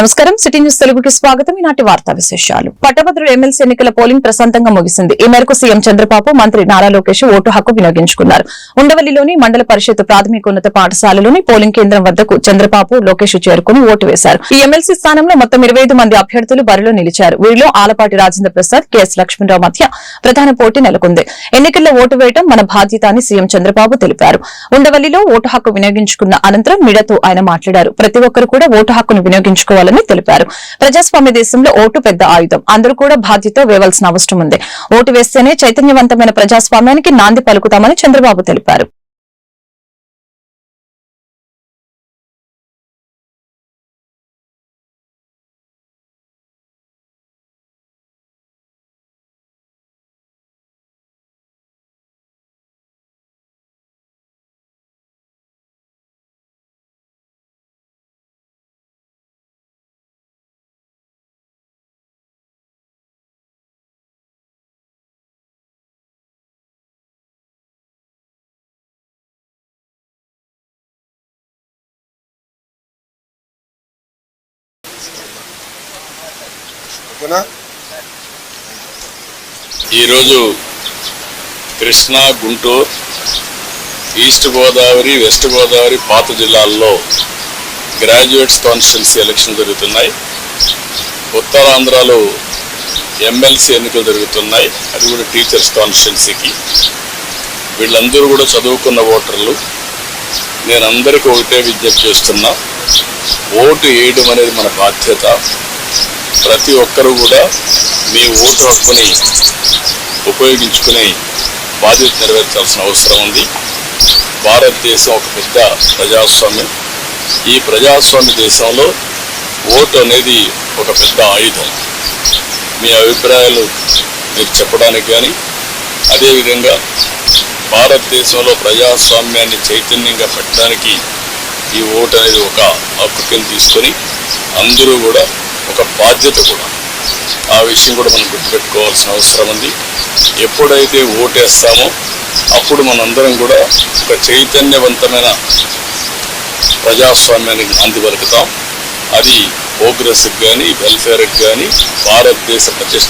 నమస్కారం. City news తెలుగుకి స్వాగతం. ఈనాటి వార్తా విశేషాలు. పట్టభద్రు ఎమ్మెల్సీ ఎన్నికల పోలింగ్ ప్రశాంతంగా ముగిసింది. ఈ మేరకు సీఎం చంద్రబాబు మంత్రి నారా లోకేష్ ఓటు హక్కు వినియోగించుకున్నారు. ఉండవల్లిలోని మండల పరిషత్ ప్రాథమికోన్నత పాఠశాలలోని పోలింగ్ కేంద్రం వద్దకు చంద్రబాబు లోకేష్ చేరుకుని ఓటు వేశారు. ఈ ఎమ్మెల్సీ స్థానంలో మొత్తం ఇరవై మంది అభ్యర్థులు బరిలో నిలిచారు. వీరిలో ఆలపాటి రాజేంద్ర ప్రసాద్ కెఎస్ లక్ష్మణరావు మధ్య ప్రధాన పోటీ నెలకొంది. ఎన్నికల్లో ఓటు వేయడం మన బాధ్యత అని సీఎం చంద్రబాబు తెలిపారు. ఉండవల్లిలో ఓటు హక్కు వినియోగించుకున్న అనంతరం మీడియాతో ఆయన మాట్లాడారు. ప్రతి ఒక్కరు కూడా ఓటు హక్కును వినియోగించుకోవాలి చేయాలని తెలిపారు. ప్రజాస్వామ్య దేశంలో ఓటు పెద్ద ఆయుధం. అందరూ కూడా బాధ్యత వేయవలసిన అవసరం ఉంది. ఓటు వేస్తేనే చైతన్యవంతమైన ప్రజాస్వామ్యానికి నాంది పలుకుతామని చంద్రబాబు తెలిపారు. ఓకేనా ఈరోజు కృష్ణా గుంటూరు ఈస్ట్ గోదావరి వెస్ట్ గోదావరి పాత జిల్లాల్లో గ్రాడ్యుయేట్స్ కాన్స్టిట్యున్సీ ఎలక్షన్ జరుగుతున్నాయి. ఉత్తరాంధ్రలో ఎమ్మెల్సీ ఎన్నికలు జరుగుతున్నాయి. అది కూడా టీచర్స్ కాన్స్టిట్యున్సీకి. వీళ్ళందరూ కూడా చదువుకున్న ఓటర్లు. నేను అందరికీ ఒకటే విజ్ఞప్తి చేస్తున్నా. ఓటు వేయడం అనేది మన బాధ్యత. ప్రతి ఒక్కరూ కూడా మీ ఓటు హక్కుని ఉపయోగించుకుని బాధ్యత నెరవేర్చాల్సిన అవసరం ఉంది. భారతదేశం ఒక పెద్ద ప్రజాస్వామ్యం. ఈ ప్రజాస్వామ్య దేశంలో ఓటు అనేది ఒక పెద్ద ఆయుధం. మీ అభిప్రాయాలు మీరు చెప్పడానికి కానీ అదేవిధంగా భారతదేశంలో ప్రజాస్వామ్యాన్ని చైతన్యంగా పెట్టడానికి ఈ ఓటు అనేది ఒక హక్కు కింద తీసుకొని అందరూ కూడా ఒక బాధ్యత కూడా. ఆ విషయం కూడా మనం గుర్తుపెట్టుకోవాల్సిన అవసరం ఉంది. ఎప్పుడైతే ఓటేస్తామో అప్పుడు మనందరం కూడా ఒక చైతన్యవంతమైన ప్రజాస్వామ్యానికి నాంది పలుకుతాం అది ప్రోగ్రెస్కి కానీ కానీ భారతదేశ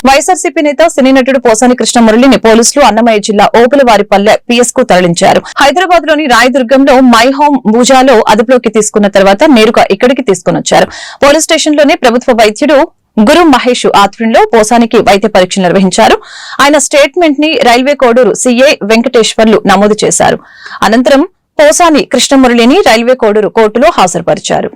వైఎస్ఆర్సీపీ నేత సినీ నటుడు పోసాని కృష్ణమురళిని పోలీసులు అన్నమయ్య జిల్లా ఓపులవారిపల్లె పిఎస్కు తరలించారు. హైదరాబాద్లోని రాయదుర్గంలో మై హోమ్ భూజాలో అదుపులోకి తీసుకున్న తర్వాత నేరుగా ఇక్కడికి తీసుకునొచ్చారు. పోలీస్ స్టేషన్లోనే ప్రభుత్వ వైద్యుడు గురు మహేష్ ఆధ్వర్యంలో పోసానికి వైద్య పరీక్షలు నిర్వహించారు. ఆయన స్టేట్మెంట్ని రైల్వే కోడూరు సీఏ వెంకటేశ్వర్లు నమోదు చేశారు. అనంతరం పోసాని కృష్ణమురళిని రైల్వే కోడూరు కోర్టులో హాజరుపరిచారు.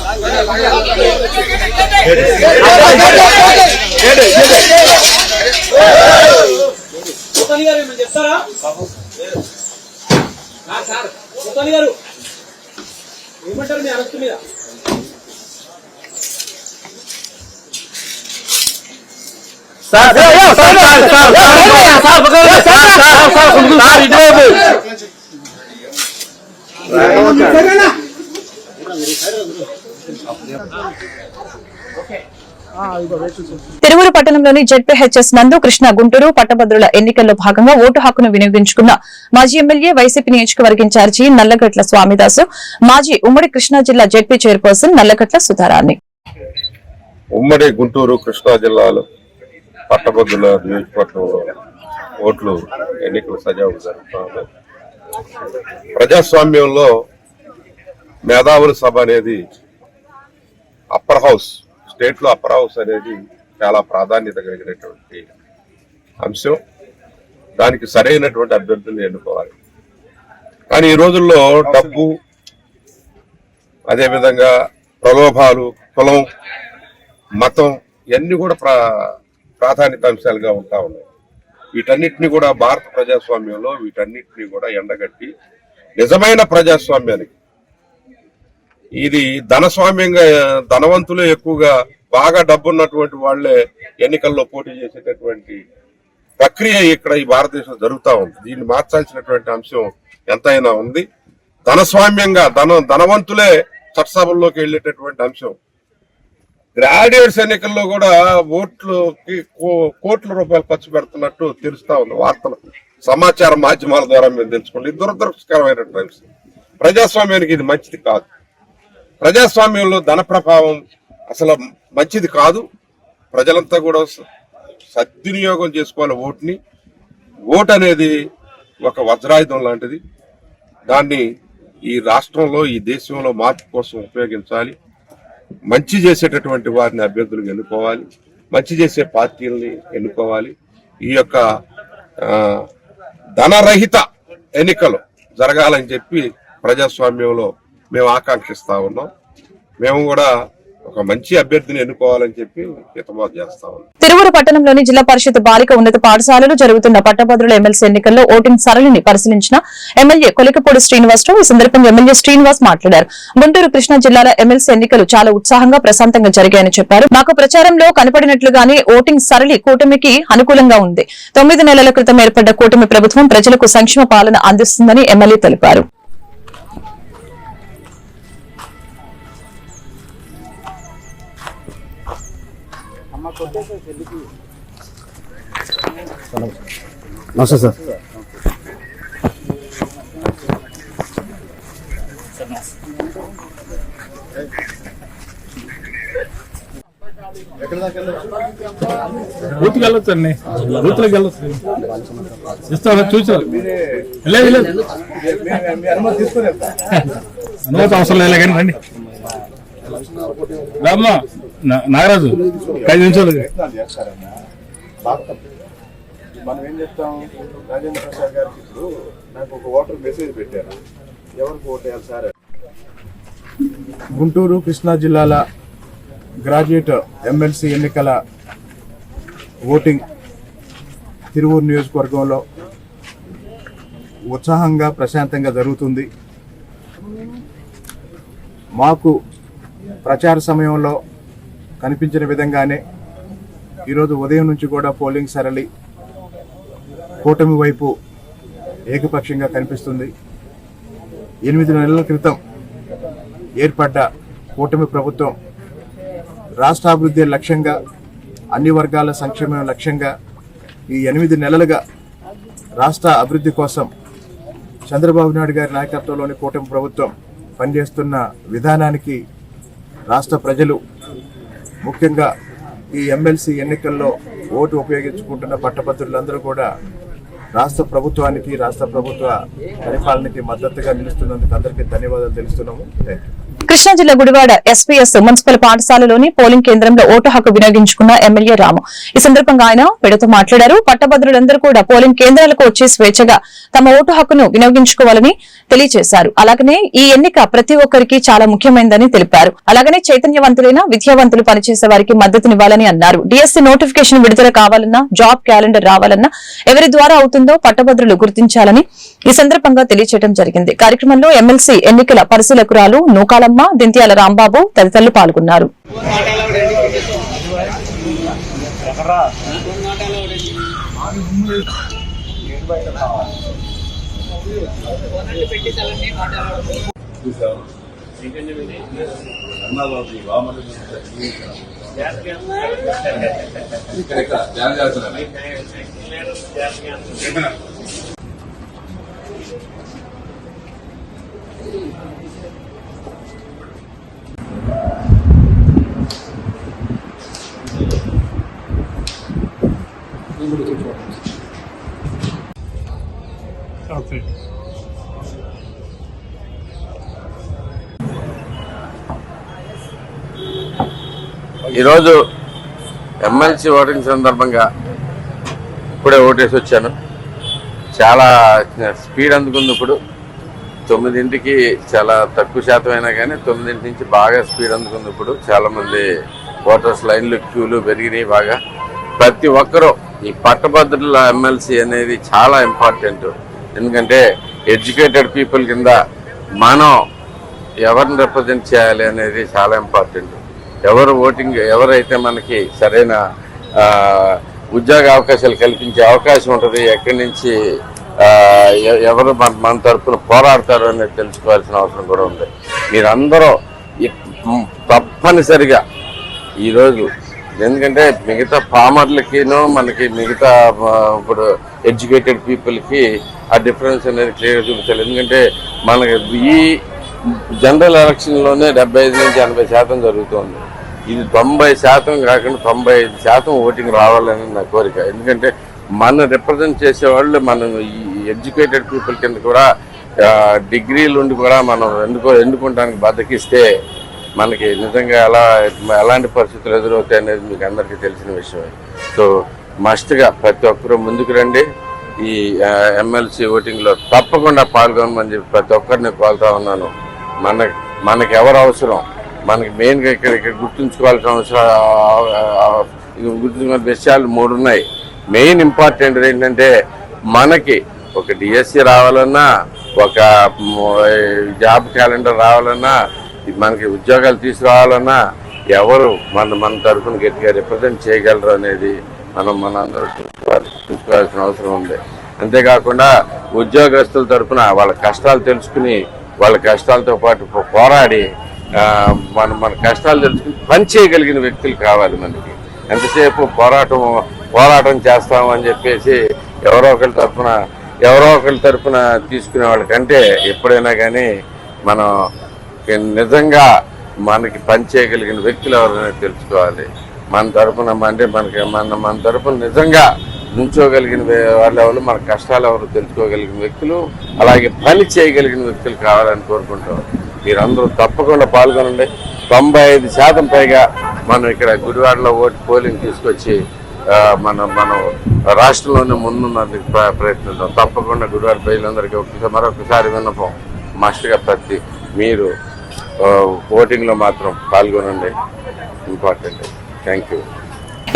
ముత్తని తిరువురు పట్టణంలోని జెడ్పీహెచ్ఎస్ నందు కృష్ణ గుంటూరు పట్టభద్రుల ఎన్నికల్లో భాగంగా ఓటు హక్కును వినియోగించుకున్న మాజీ ఎమ్మెల్యే వైసీపీ నియోజకవర్గ ఇన్ఛార్జి నల్లగట్ల స్వామిదాసు మాజీ ఉమ్మడి కృష్ణా జిల్లా జెడ్పీ చైర్పర్సన్ నల్లగట్ల సుధారాణి ఉమ్మడి గుంటూరు కృష్ణా జిల్లాలో పట్టభద్రుల నియోజకవర్గంలో ఓట్లు ఎన్నికలు సజావుగా జరుగుతా ప్రజాస్వామ్యంలో మేధావుల సభ అనేది అప్పర్ హౌస్ స్టేట్లో అప్పర్ హౌస్ అనేది చాలా ప్రాధాన్యత కలిగినటువంటి అంశం. దానికి సరైనటువంటి అభ్యర్థులను ఎన్నుకోవాలి. కానీ ఈ రోజుల్లో డబ్బు అదేవిధంగా ప్రలోభాలు కులం మతం ఇవన్నీ కూడా ప్రా ప్రాధాన్యత అంశాలుగా ఉంటా ఉన్నాయి. వీటన్నిటిని కూడా భారత ప్రజాస్వామ్యంలో వీటన్నిటిని కూడా ఎండగట్టి నిజమైన ప్రజాస్వామ్యానికి. ఇది ధనస్వామ్యంగా ధనవంతులు ఎక్కువగా బాగా డబ్బున్నటువంటి వాళ్ళే ఎన్నికల్లో పోటీ చేసేటటువంటి ప్రక్రియ ఇక్కడ ఈ భారతదేశంలో జరుగుతూ ఉంది. దీన్ని మార్చాల్సినటువంటి అంశం ఎంతైనా ఉంది. ధనస్వామ్యంగా ధన ధనవంతులే చట్టసభల్లోకి వెళ్ళేటటువంటి అంశం గ్రాడ్యుయేట్స్ ఎన్నికల్లో కూడా ఓట్లుకి కో- కోట్ల రూపాయలు ఖర్చు పెడుతున్నట్టు తెలుస్తా ఉంది వార్తలు. సమాచార మాధ్యమాల ద్వారా మీరు తెలుసుకోండి. ఇది దురదృష్టకరమైన ప్రజాస్వామ్యానికి ఇది మంచిది కాదు. ప్రజాస్వామ్యంలో ధన ప్రభావం అసలు మంచిది కాదు. ప్రజలంతా కూడా సద్వినియోగం చేసుకోవాలి ఓటుని. ఓటు అనేది ఒక వజ్రాయుధం లాంటిది. దాన్ని ఈ రాష్ట్రంలో ఈ దేశంలో మార్పు కోసం ఉపయోగించాలి. మంచి చేసేటటువంటి వారిని అభ్యర్థులకు ఎన్నుకోవాలి మంచి చేసే పార్టీలని ఎన్నుకోవాలి. ఈ యొక్క ధనరహిత ఎన్నికలు జరగాలని చెప్పి ప్రజాస్వామ్యంలో మేము ఆకాంక్షిస్తా ఉన్నాం. మేము కూడా ఒక మంచి అభ్యర్థిని ఎన్నుకోవాలని చెప్పి హితబాద్ చేస్తా ఉన్నాం. తిరువురు పట్టణంలోని జిల్లా పరిషత్ బాలిక ఉన్నత పాఠశాలలో జరుగుతున్న పట్టభద్రుల ఎమ్మెల్సీ ఎన్నికల్లో ఓటింగ్ సరళిని పరిశీలించిన ఎమ్మెల్యే కొలికపూడి శ్రీనివాసరావు ఈ సందర్భంగా ఎమ్మెల్యే శ్రీనివాస్ మాట్లాడారు. గుంటూరు కృష్ణా జిల్లాల ఎమ్మెల్సీ ఎన్నికలు చాలా ఉత్సాహంగా ప్రశాంతంగా జరిగాయని చెప్పారు. మాకు ప్రచారంలో కనపడినట్లుగానే ఓటింగ్ సరళి కూటమికి అనుకూలంగా ఉంది. తొమ్మిది నెలల క్రితం ఏర్పడ్డ కూటమి ప్రభుత్వం ప్రజలకు సంక్షేమ పాలన అందిస్తుందని ఎమ్మెల్యే తెలిపారు. నమస్తే సార్. బూత్కి వెళ్ళొచ్చు అండి. బూత్లోకి వెళ్ళొచ్చు. ఇస్తారా? చూసారు. లేదు లేదు అనుమతి అవసరం లేదు కానీ రండి. రామ్మా. నాగరాజు ఐదు నిమిషాలు. మనం ఏం చెప్తాం? రాజేంద్ర ప్రసాద్ గారికి ఇప్పుడు నాకు ఒక ఓటర్ మెసేజ్ పెట్టారు. ఎవరికి ఓట్ వేయాలి సార్? గుంటూరు కృష్ణా జిల్లాల గ్రాడ్యుయేట్ ఎమ్మెల్సీ ఎన్నికల ఓటింగ్ తిరువూరు నియోజకవర్గంలో ఉత్సాహంగా ప్రశాంతంగా జరుగుతుంది. మాకు ప్రచార సమయంలో కనిపించిన విధంగానే ఈరోజు ఉదయం నుంచి కూడా పోలింగ్ సరళి కూటమి వైపు ఏకపక్షంగా కనిపిస్తుంది. ఎనిమిది నెలల క్రితం ఏర్పడ్డ కూటమి ప్రభుత్వం రాష్ట్రాభివృద్ధి లక్ష్యంగా అన్ని వర్గాల సంక్షేమం లక్ష్యంగా ఈ ఎనిమిది నెలలుగా రాష్ట్ర అభివృద్ధి కోసం చంద్రబాబు నాయుడు గారి నాయకత్వంలోని కూటమి ప్రభుత్వం పనిచేస్తున్న విధానానికి రాష్ట్ర ప్రజలు ముఖ్యంగా ఈ ఎమ్మెల్సీ ఎన్నికల్లో ఓటు ఉపయోగించుకుంటున్న పట్టభద్రులందరూ కూడా రాష్ట్ర ప్రభుత్వానికి రాష్ట్ర ప్రభుత్వ పరిపాలనకి మద్దతుగా నిలుస్తున్నందుకు అందరికీ ధన్యవాదాలు తెలుస్తున్నాము. థ్యాంక్ యూ కృష్ణా జిల్లా గుడివాడ ఎస్పీఎస్ మున్సిపల్ పాఠశాలలోని పోలింగ్ కేంద్రంలో ఓటు హక్కు వినియోగించుకున్న ఎమ్మెల్యే రాము. ఈ సందర్భంగా ఆయన పెడుతూ మాట్లాడారు. పట్టభద్రులందరూ కూడా పోలింగ్ కేంద్రాలకు వచ్చి స్వేచ్ఛగా తమ ఓటు హక్కును వినియోగించుకోవాలని తెలియజేశారు. అలాగనే ఈ ఎన్నిక ప్రతి ఒక్కరికి చాలా ముఖ్యమైనదని తెలిపారు. అలాగనే చైతన్యవంతులైన విద్యావంతులు పనిచేసే వారికి మద్దతునివ్వాలని అన్నారు. డిఎస్సీ నోటిఫికేషన్ విడుదల కావాలన్నా జాబ్ క్యాలెండర్ రావాలన్నా ఎవరి ద్వారా అవుతుందో పట్టభద్రులు గుర్తించాలని ఈ సందర్భంగా తెలియజేయడం జరిగింది. కార్యక్రమంలో ఎమ్మెల్సీ ఎన్నికల పరిశీలకురాలు నూకాలమ్మ దింత్యాల రాంబాబు తదితరులు పాల్గొన్నారు. ఇక్కడ ఈరోజు ఎమ్మెల్సీ ఓటింగ్ సందర్భంగా ఇప్పుడే ఓటేసి వచ్చాను. చాలా స్పీడ్ అందుకుంది ఇప్పుడు. తొమ్మిదింటికి చాలా తక్కువ శాతం అయినా కానీ తొమ్మిదింటి నుంచి బాగా స్పీడ్ అందుకుంది ఇప్పుడు. చాలామంది ఓటర్స్ లైన్లు క్యూలు పెరిగినాయి బాగా. ప్రతి ఒక్కరూ ఈ పట్టభద్రుల ఎమ్మెల్సీ అనేది చాలా ఇంపార్టెంట్. ఎందుకంటే ఎడ్యుకేటెడ్ పీపుల్ కింద మనం ఎవరిని రిప్రజెంట్ చేయాలి అనేది చాలా ఇంపార్టెంట్. ఎవరు ఓటింగ్ ఎవరైతే మనకి సరైన ఉద్యోగ అవకాశాలు కల్పించే అవకాశం ఉంటుంది ఎక్కడి నుంచి ఎవరు మన మన పోరాడతారు అనేది తెలుసుకోవాల్సిన అవసరం కూడా ఉంది. మీరందరూ తప్పనిసరిగా ఈరోజు ఎందుకంటే మిగతా ఫార్మర్లకిను మనకి మిగతా ఇప్పుడు ఎడ్యుకేటెడ్ పీపుల్కి ఆ డిఫరెన్స్ అనేది క్లియర్ చూపించాలి. ఎందుకంటే మనకి ఈ జనరల్ ఎలక్షన్లోనే డెబ్బై ఐదు నుంచి ఎనభై శాతం జరుగుతుంది. ఇది తొంభై శాతం కాకుండా తొంభై ఐదు శాతం ఓటింగ్ రావాలని నా కోరిక. ఎందుకంటే మన రిప్రజెంట్ చేసేవాళ్ళు మనం ఈ ఎడ్యుకేటెడ్ పీపుల్ కింద కూడా డిగ్రీలు ఉండి కూడా మనం ఎందుకో ఎన్నుకోవడానికి బద్దకిస్తే మనకి నిజంగా ఎలా ఎలాంటి పరిస్థితులు ఎదురవుతాయి అనేది మీకు అందరికీ తెలిసిన విషయమే. సో మస్ట్గా ప్రతి ఒక్కరూ ముందుకు రండి. ఈ ఎమ్మెల్సీ ఓటింగ్లో తప్పకుండా పాల్గొనమని చెప్పి ప్రతి ఒక్కరిని కోల్తా ఉన్నాను. మన మనకి ఎవరు అవసరం? మనకి మెయిన్గా ఇక్కడ ఇక్కడ గుర్తుంచుకోవాల్సిన అవసరం గుర్తుంచుకోవాల్సిన విషయాలు మూడు ఉన్నాయి మెయిన్ ఇంపార్టెంట్ ఏంటంటే మనకి ఒక డిఎస్సి రావాలన్నా ఒక జాబ్ క్యాలెండర్ రావాలన్నా మనకి ఉద్యోగాలు తీసుకురావాలన్నా ఎవరు మన మన తరఫున గట్టిగా రిప్రజెంట్ చేయగలరు అనేది మనం మన అందరూ చూసుకోవాల్సిన అవసరం ఉంది. అంతేకాకుండా ఉద్యోగస్తుల తరఫున వాళ్ళ కష్టాలు తెలుసుకుని వాళ్ళ కష్టాలతో పాటు పోరాడి మన మన కష్టాలు తెలుసుకుని పని చేయగలిగిన వ్యక్తులు కావాలి మనకి. ఎంతసేపు పోరాటం పోరాటం చేస్తాం అని చెప్పేసి ఎవరో ఒకరి తరఫున ఎవరో ఒకరి తరఫున తీసుకునే వాళ్ళకంటే ఎప్పుడైనా కానీ మనం నిజంగా మనకి పని చేయగలిగిన వ్యక్తులు ఎవరైనా తెలుసుకోవాలి. మన తరపున అంటే మనకి మన మన తరపున నిజంగా నుంచోగలిగిన వాళ్ళు ఎవరు మన కష్టాలు ఎవరు తెలుసుకోగలిగిన వ్యక్తులు అలాగే పని చేయగలిగిన వ్యక్తులు కావాలని కోరుకుంటాం మీరందరూ తప్పకుండా పాల్గొనండి. తొంభై ఐదు శాతం పైగా మనం ఇక్కడ గుడివాడలో ఓటు పోలింగ్ తీసుకొచ్చి మనం మనం రాష్ట్రంలోనే ముందున్నందుకు ప్ర- ప్రయత్నిద్దాం. తప్పకుండా గుడివాడ ప్రజలందరికీ ఒకసారి మరొకసారి విన్నపం మస్ట్గా ప్రతి మీరు ఓటింగ్లో మాత్రం పాల్గొనండి. ఇంపార్టెంట్. Thank you.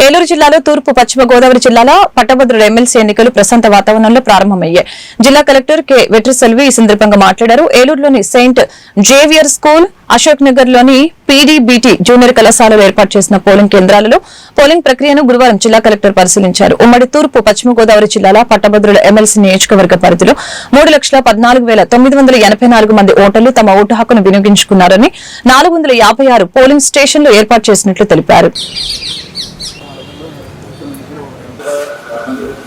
ఏలూరు జిల్లాలో తూర్పు పశ్చిమ గోదావరి జిల్లాలో పట్టభద్రుల ఎమ్మెల్సీ ఎన్నికలు ప్రశాంత వాతావరణంలో ప్రారంభమయ్యాయి. జిల్లా కలెక్టర్ కె. వెట్రిసెల్వి ఈ సందర్భంగా మాట్లాడారు. ఏలూరులోని సెయింట్ జేవియర్ స్కూల్ అశోక్ నగర్లోని పీడీబీటీ జూనియర్ కళాశాలలో ఏర్పాటు చేసిన పోలింగ్ కేంద్రాలలో పోలింగ్ ప్రక్రియను గురువారం జిల్లా కలెక్టర్ పరిశీలించారు. ఉమ్మడి తూర్పు పశ్చిమ గోదావరి జిల్లాల పట్టభద్రుల ఎమ్మెల్సీ నియోజకవర్గ పరిధిలో మూడు లక్షల పద్నాలుగు వేల తొమ్మిది వందల ఎనభై నాలుగు మంది ఓటర్లు తమ ఓటు హక్కును వినియోగించుకున్నారని నాలుగు వందల యాభై ఆరు పోలింగ్ స్టేషన్లు ఏర్పాటు చేసినట్లు తెలిపారు. hundred.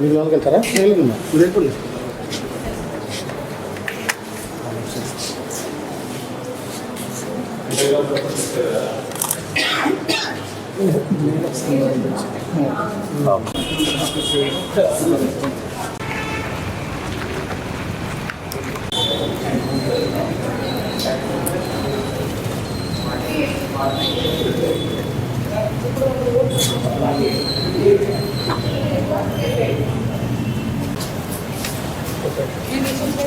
మీరు లోనికి వెళ్తారా? నేను మీరు వెళ్ళిపోండి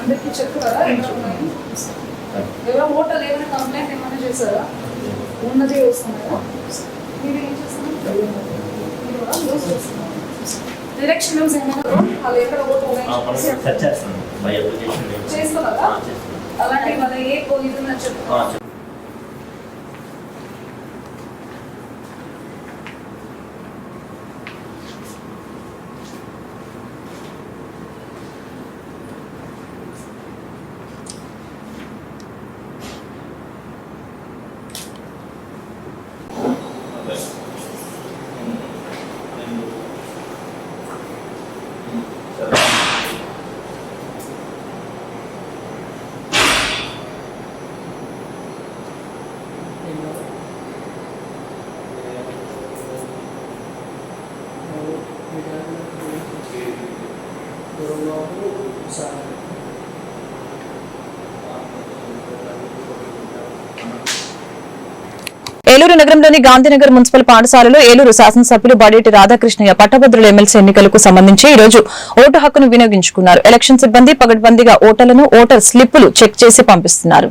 అందరికీ చెప్తారా ఎవరో ఓటర్ ఏమైనా కంప్లైంట్ ఏమైనా చేశారా ఉన్నది వస్తున్నారా మీరు ఏం చేస్తున్నారు మీరు కూడా న్యూస్ చేస్తున్నారు ఎలక్షన్ న్యూస్ ఏమైనా వాళ్ళు ఎక్కడ ఓటు చేస్తున్నారా అలాంటి మన ఏ ఇది ఉందని చెప్తున్నారు ఏలూరు నగరంలోని గాంధీనగర్ మున్సిపల్ పాఠశాలలో ఏలూరు శాసనసభ్యులు బడేటి రాధాకృష్ణయ్య పట్టభద్రుల ఎమ్మెల్సీ ఎన్నికలకు సంబంధించి ఈ రోజు ఓటు హక్కును వినియోగించుకున్నారు. ఎలక్షన్ సిబ్బంది పగడ్బందీగా ఓటర్లను ఓటర్ స్లిప్పులు చెక్ చేసి పంపిస్తున్నారు.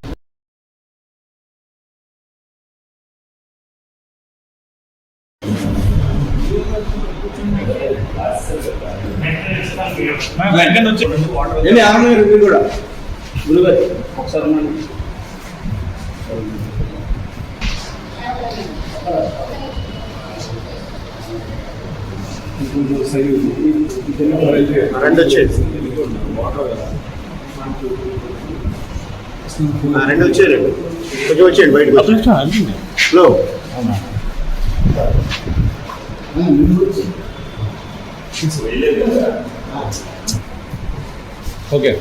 రెండింటికి అర్థం అవుతున్నా స్టేట్లో రెండు వచ్చేది రెండు వచ్చేది కొంచెం వచ్చేయండి బయటకు లో ఓకే.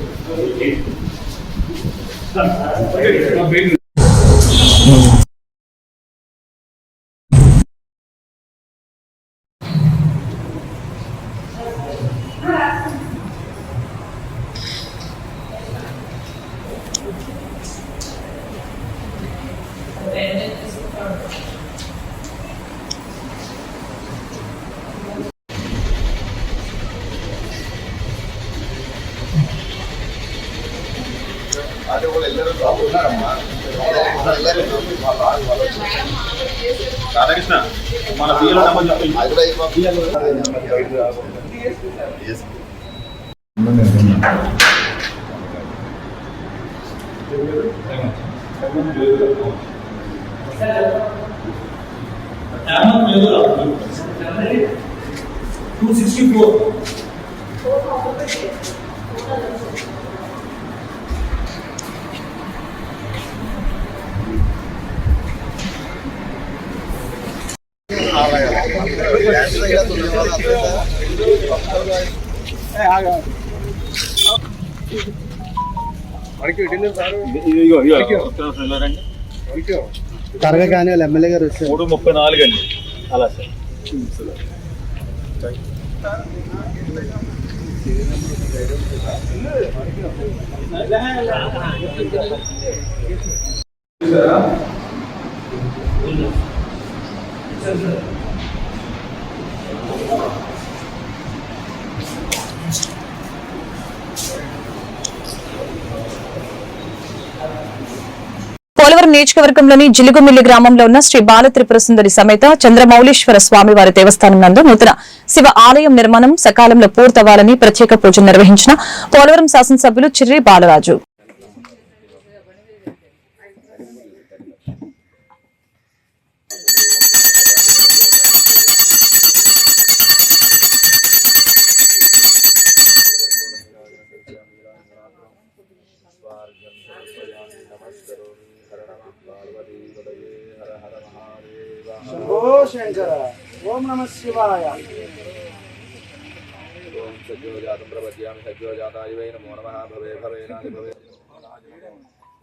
రాధాకృష్ణ మన బియ్యంలో నెంబర్ చెప్పండి. టూ సిక్స్టీ ఫోర్ త్వరగా కానీ వాళ్ళు ఎమ్మెల్యే గారు వచ్చారు మూడు ముప్పై నాలుగు అండి అలా సార్ పోలవరం నియోజకవర్గంలోని జిలుగుమిల్లి గ్రామంలో ఉన్న శ్రీ బాల త్రిపుర సుందరి సమేత చంద్రమౌళీశ్వర స్వామి వారి దేవస్థానం నందు నూతన శివ ఆలయం నిర్మాణం సకాలంలో పూర్తవ్వాలని ప్రత్యేక పూజలు నిర్వహించిన పోలవరం శాసనసభ్యులు చిర్రి బాలరాజు. శంకర ఓం నమ శివాయ. ఓం సజ్జోజాతం ప్రపద్యామి సజ్జోజాతాయ వై నమో నమః. భవే భవే నాది భవే.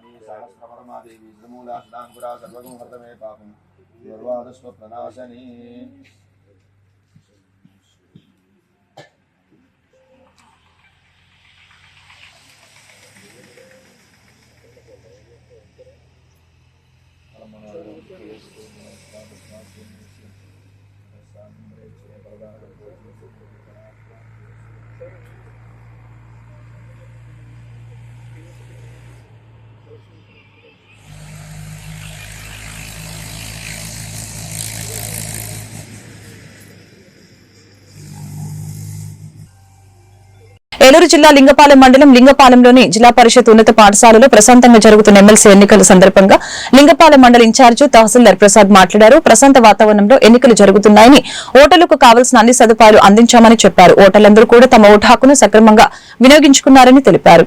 स्वामी सहस्रपरमादेवी श्रीमूलाङ्कुरा सर्वगुं हृतमे पापं सर्वादस्वप्रनाशनी Thank you. ఏలూరు జిల్లా లింగపాలెం మండలం లింగపాలెంలోని జిల్లా పరిషత్ ఉన్నత పాఠశాలలో ప్రశాంతంగా జరుగుతున్న ఎమ్మెల్సీ ఎన్నికల సందర్భంగా లింగపాలెం మండల ఇన్ఛార్జి తహసీల్దార్ ప్రసాద్ మాట్లాడారు. ప్రశాంత వాతావరణంలో ఎన్నికలు జరుగుతున్నాయని ఓటర్లకు కావలసిన అన్ని సదుపాయాలు అందించామని చెప్పారు. ఓటర్లందరూ కూడా తమ ఓటు హక్కును సక్రమంగా వినియోగించుకున్నారని తెలిపారు.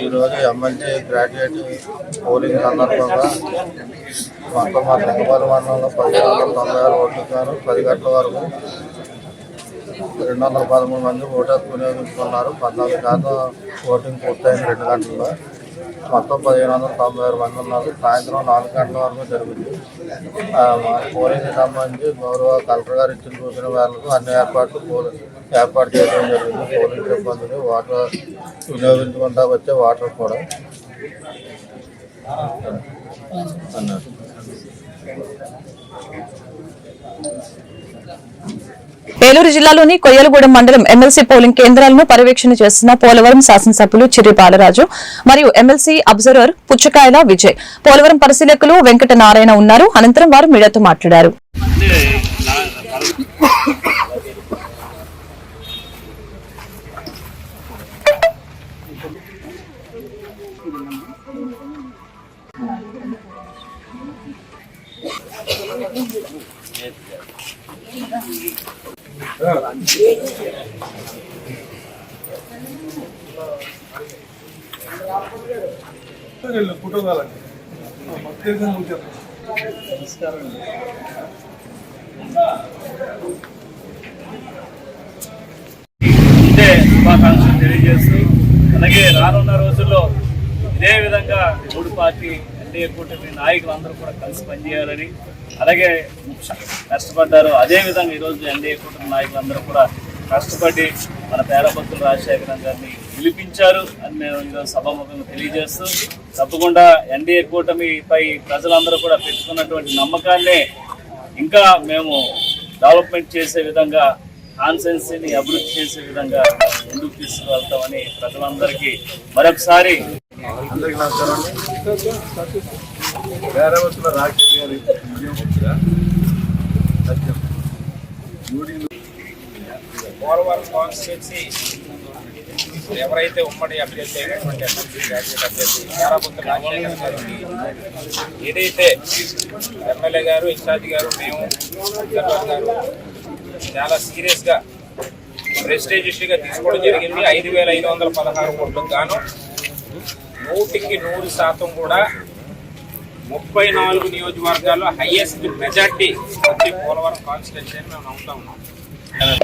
ఈరోజు ఎమ్మెల్యే గ్రాడ్యుయేట్ పోలింగ్ సందర్భంగా మొత్తం మా లింగపాలెం మండలంలో పదిహేను వందల తొంభై ఆరు ఓట్లు గాను పది గంటల వరకు రెండు వందల పదమూడు మంది ఓటు వినియోగించుకున్నారు. పద్నాలుగు శాతం ఓటింగ్ పూర్తయింది రెండు గంటల్లో. మొత్తం పదిహేను వందల తొంభై ఆరు మంది ఉన్నారు సాయంత్రం నాలుగు గంటల వరకు జరుగుతుంది ఆ, సంబంధించి గౌరవ కలెక్టర్ గారు ఇచ్చిన సూచన మేరకు అన్ని ఏర్పాట్లు పోలింగ్ ఏర్పాటు చేయడం జరిగింది. పోలింగ్ సిబ్బందిని వాటర్ వినియోగించుకుంటా వచ్చే వాటర్ కూడా అన్నారు. ఏలూరు జిల్లాలోని కొయ్యలగూడెం మండలం ఎమ్మెల్సీ పోలింగ్ కేంద్రాలను పర్యవేక్షణ చేస్తున్న పోలవరం శాసనసభ్యులు చిర్రి బాలరాజు మరియు ఎమ్మెల్సీ అబ్జర్వర్ పుచ్చకాయల విజయ్. పోలవరం పరిశీలకులు వెంకట నారాయణ ఉన్నారు. అనంతరం వారు మీడియాతో మాట్లాడారు. ఇదే శుభాకాంక్షలు తెలియజేస్తూ అలాగే రానున్న రోజుల్లో ఇదే విధంగా మూడు పార్టీ ఎన్డీఏ కూటమి నాయకులు అందరూ కూడా కలిసి పనిచేయాలని అలాగే కష్టపడ్డారు. అదే విధంగా ఈరోజు ఎన్డీఏ కూటమి నాయకులందరూ కూడా కష్టపడి మన పేరభక్తులు రాజశేఖరం గారిని పిలిపించారు అని మేము ఈరోజు సభాముఖంగా తెలియజేస్తూ తప్పకుండా ఎన్డీఏ కూటమిపై ప్రజలందరూ కూడా పెట్టుకున్నటువంటి నమ్మకాన్నే ఇంకా మేము డెవలప్మెంట్ చేసే విధంగా కాన్సెన్సీని అభివృద్ధి చేసే విధంగా ముందుకు తీసుకువెళ్తామని ప్రజలందరికీ మరొకసారి అందరికీ నమస్కారం అండి. వేరవతుల రాక్షస్ గారి విజయముఖిగా సత్యం. పోలవరం కాన్స్టిట్యున్సీ ఎవరైతే ఉమ్మడి అభ్యర్థి అయినటువంటి ఎమ్మెల్సీ గ్రాడ్యుయేట్ అభ్యర్థి తారాపుత్ర రాజశేఖర్ గారికి ఏదైతే ఎమ్మెల్యే గారు ఇన్ఛార్జ్ గారు మేము అబ్జర్వర్ గారు చాలా సీరియస్గా ప్రెస్టేజ్ ఇష్యూగా తీసుకోవడం జరిగింది. ఐదు వేల ఐదు వందల పదహారు కోట్లకు గాను నూటికి నూరు శాతం కూడా ముప్పై నాలుగు నియోజకవర్గాల్లో హైయెస్ట్ మెజార్టీ వచ్చి పోలవరం కాన్స్టిట్యూన్సీ మేము నమ్ముతా ఉన్నాం.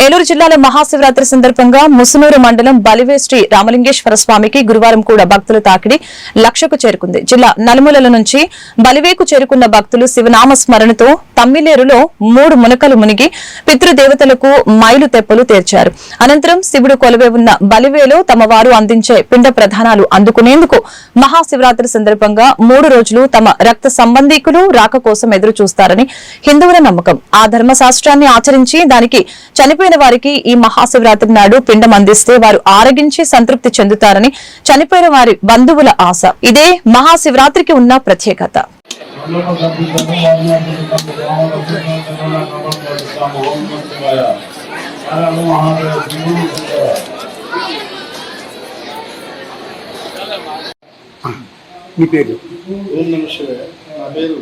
ఏలూరు జిల్లాలో మహాశివరాత్రి సందర్భంగా ముసునూరు మండలం బలివే శ్రీ రామలింగేశ్వర స్వామికి గురువారం కూడా భక్తుల తాకిడి లక్షకు చేరుకుంది. జిల్లా నలుమూలల నుంచి బలివేకు చేరుకున్న భక్తులు శివనామ స్మరణతో తమ్మిలేరులో మూడు మునకలు మునిగి పితృదేవతలకు మైలు తెప్పలు తీర్చారు. అనంతరం శివుడు కొలువే ఉన్న బలివేలో తమ వారు అందించే పిండ ప్రధానాలు అందుకునేందుకు మహాశివరాత్రి సందర్భంగా మూడు రోజులు తమ రక్త సంబంధీకులు రాక కోసం ఎదురు చూస్తారని హిందువుల నమ్మకం. ఆ ధర్మశాస్త్రాన్ని ఆచరించి దానికి చనిపోయిన వారికి ఈ మహాశివరాత్రి నాడు పిండం అందిస్తే వారు ఆరగించి సంతృప్తి చెందుతారని చనిపోయిన వారి బంధువుల ఆశ. ఇదే మహాశివరాత్రికి ఉన్న ప్రత్యేకత. మీ పేరు? ఓం నమ శివాయ. నా పేరు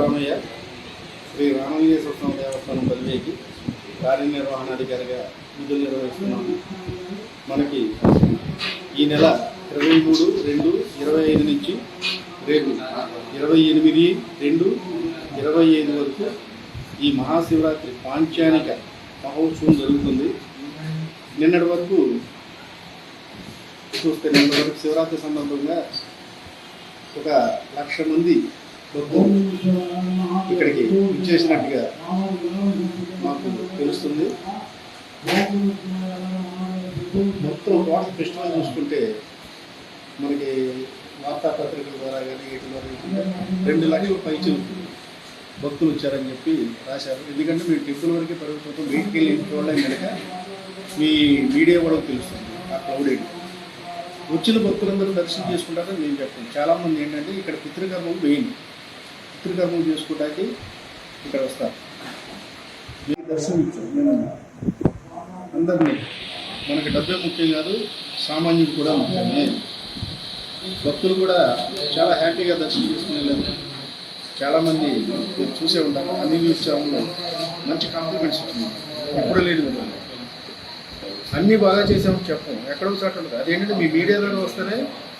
రామయ్య. శ్రీ రామలింగేశ్వర స్వామి దేవస్థానం బలివేకి కార్యనిర్వహణాధికారిగా విధులు నిర్వహిస్తున్నాను మనకి ఈ నెల ఇరవై మూడు రెండు ఇరవై ఐదు నుంచి రేపు ఇరవై ఎనిమిది రెండు ఇరవై ఐదు వరకు ఈ మహాశివరాత్రి పాంచానిక మహోత్సవం జరుగుతుంది. నిన్నటి వరకు చూస్తే నిన్నటి వరకు శివరాత్రి సందర్భంగా ఒక లక్ష మంది ఇక్కడికి ఇచ్చేసినట్టుగా మాకు తెలుస్తుంది. మొత్తం వాటర్ ఫెస్టివల్ చూసుకుంటే మనకి వార్తాపత్రికల ద్వారా కానీ వీటి ద్వారా రెండు లక్షల పైచి భక్తులు వచ్చారని చెప్పి రాశారు. ఎందుకంటే మీరు టెంపుల్ వరకే పరిమితం బయటికి వెళ్ళి చూడలేం కనుక మీ మీడియా కూడా తెలుస్తుంది ఆ క్రౌడ్ ఏంటి. వచ్చిన భక్తులందరూ దర్శనం చేసుకుంటారని నేను చెప్తాను చాలామంది ఏంటంటే ఇక్కడ పితృకర్మం మెయిన్. పితృకర్మలు చేసుకోవడానికి ఇక్కడ వస్తారు. దర్శనం ఇచ్చాం మేము అందరినీ. మనకి డబ్బే ముఖ్యం కాదు సామాన్యుడు కూడా ముఖ్యమే. భక్తులు కూడా చాలా హ్యాపీగా దర్శనం చేసుకుని వెళ్ళారు చాలామంది మీరు చూసే ఉంటారు అన్ని న్యూస్ ఛానల్లో మంచి కాంప్లిమెంట్స్ ఇచ్చింది. ఎప్పుడు లేని అన్నీ బాగా చేసామని చెప్పం ఎక్కడో చోట ఉంటుంది. అదేంటంటే మీ మీడియా ద్వారా వస్తేనే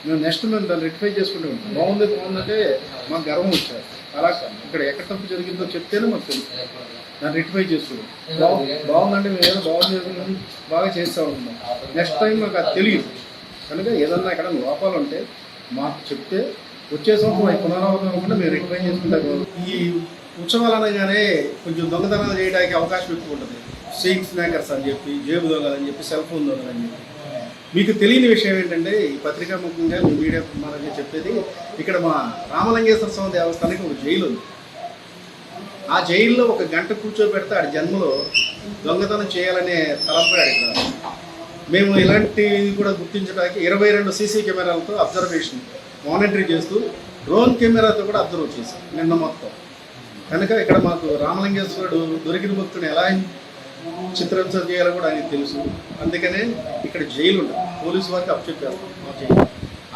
మేము నెక్స్ట్ మేము దాన్ని రెక్టిఫై చేసుకుంటూ ఉంటాం. బాగుంది బాగుందంటే మాకు గర్వం వచ్చారు అలా ఇక్కడ ఎక్కడ తప్పు జరిగిందో చెప్తేనే మాకు తెలుసు. దాన్ని రెక్టిఫై చేస్తున్నాం బాగు బాగుందంటే మేము ఏదో బాగుంది బాగా చేస్తూ ఉంటున్నాం నెక్స్ట్ టైం మాకు అది తెలియదు. కనుక ఏదన్నా ఎక్కడ లోపాలు ఉంటే మాకు చెప్తే వచ్చే సంవత్సరం అవి పునరావృతం అవ్వకుండా మేము రెక్టిఫై చేసుకుంటాం ఈ ఉత్సవాలు అనగానే కొంచెం దొంగతనాలు చేయడానికి అవకాశం ఎక్కువ ఉంటుంది. సెయిన్ స్నాకర్స్ అని చెప్పి జేబు దొంగలు అని చెప్పి సెల్ ఫోన్ దొంగలు అని చెప్పి. మీకు తెలియని విషయం ఏంటంటే ఈ పత్రికా ముఖ్యంగా మీ మీడియా కుమారంగా చెప్పేది ఇక్కడ మా రామలింగేశ్వర స్వామి దేవస్థానానికి ఒక జైలు ఉంది. ఆ జైల్లో ఒక గంట కూర్చోబెడితే ఆడి జన్మలో దొంగతనం చేయాలనే తలంపై మేము ఇలాంటివి కూడా గుర్తించడానికి ఇరవై రెండు సీసీ కెమెరాలతో అబ్జర్వేషన్ మానిటరీ చేస్తూ డ్రోన్ కెమెరాతో కూడా అబ్జర్వ్ చేశాం నిన్న మొత్తం. కనుక ఇక్కడ మాకు రామలింగేశ్వరుడు దొరికిన భక్తుని ఎలా చిత్రహింస చేయాలో కూడా ఆయనకు తెలుసు. అందుకనే ఇక్కడ జైలు ఉంటుంది. పోలీసు వారికి అప్పచెప్పారు మా జైలు.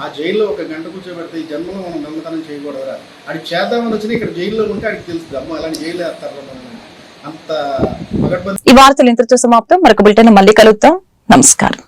ఆ జైల్లో ఒక గంట కూర్చోబెడితే ఈ జన్మలో మనం దొంగతనం చేయకూడదురా. అది చేద్దామని వచ్చినా ఇక్కడ జైల్లో ఉంటే ఆడికి తెలుస్తుంది అమ్మ అలాంటి జైలు వేస్తారు అంత ఈ వార్తలు ఇంతతో సమాప్తం. మరొక బులెటిన్ మళ్ళీ కలుద్దాం. నమస్కారం.